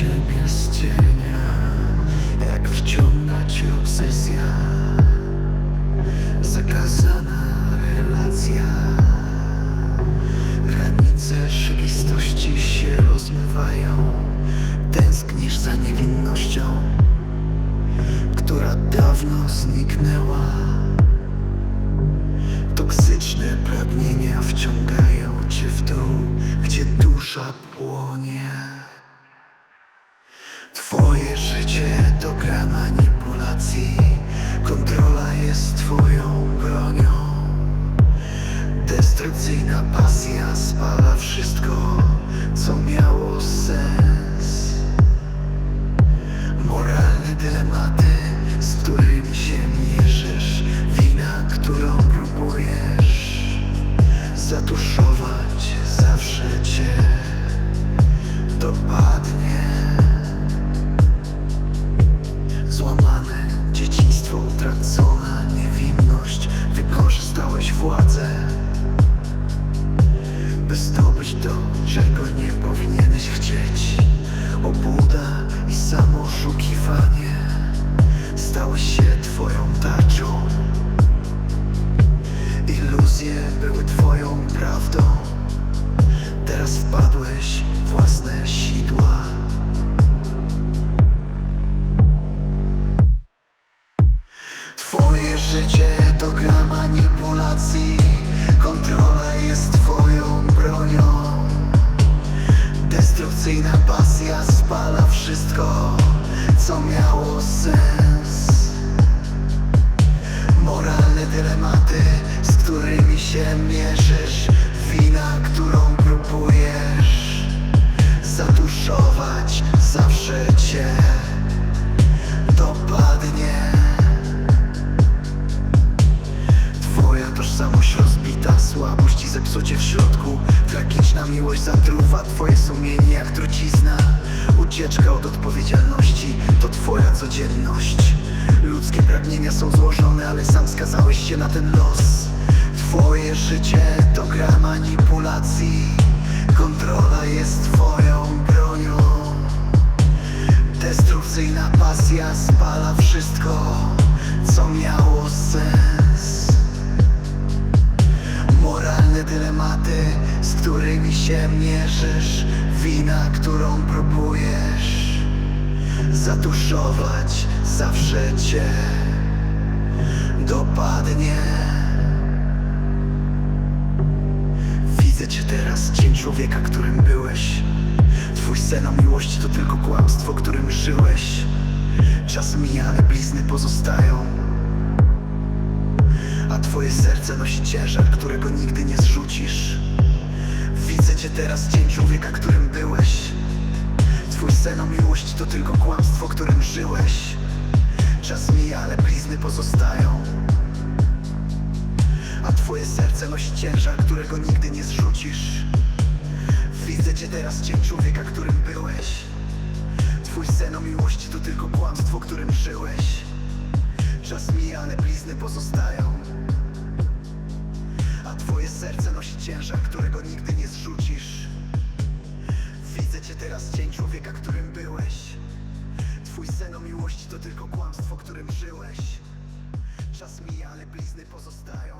ciebie z cienia Jak wciąga cię obsesja. Zakazana relacja. Granice rzeczywistości się rozmywają. Tęsknisz za niewinnością Która dawno zniknęła. Toksyczne pragnienia wciągają cię w dół, gdzie dusza płonie. się do manipulacji nie powinieneś chcieć. Obłuda i samooszukiwanie Stały się twoją tarczą Iluzje były twoją prawdą. Teraz wpadłeś w własne sidła. Twoje życie to gra manipulacji Destrukcyjna pasja spala wszystko Co miało sens. Moralne dylematy, z którymi się mierzysz Wina, którą próbujesz Zatuszować zawsze cię Dopadnie. Twoja tożsamość rozbita, słabość i zepsucie w środku Tragiczna miłość zatruwa twoje sumienie jak trucizna. Ucieczka od odpowiedzialności to twoja codzienność. Ludzkie pragnienia są złożone, ale sam skazałeś się na ten los. Twoje życie to gra manipulacji. Kontrola Wina, którą próbujesz Zatuszować zawsze cię. Dopadnie. Widzę cię teraz, cień człowieka, którym byłeś. Twój sen o miłości to tylko kłamstwo, którym żyłeś. Czas mija, ale blizny pozostają. A twoje serce nosi ciężar, którego nigdy nie zrzucisz. Widzę cię teraz, cień człowieka, byłeś scena miłość to tylko kłamstwo, którym żyłeś. Czas mija, ale blizny pozostają. A twoje serce nosi ciężar, którego nigdy nie zrzucisz. Widzę cię teraz, cień człowieka, którym byłeś. Twój sen o miłości to tylko kłamstwo, którym żyłeś. Czas mija, ale blizny pozostają. A twoje serce nosi ciężar, którego nigdy nie zrzucisz. Widzę cię teraz, cień człowieka to tylko kłamstwo, którym żyłeś. Czas mija, ale blizny pozostają.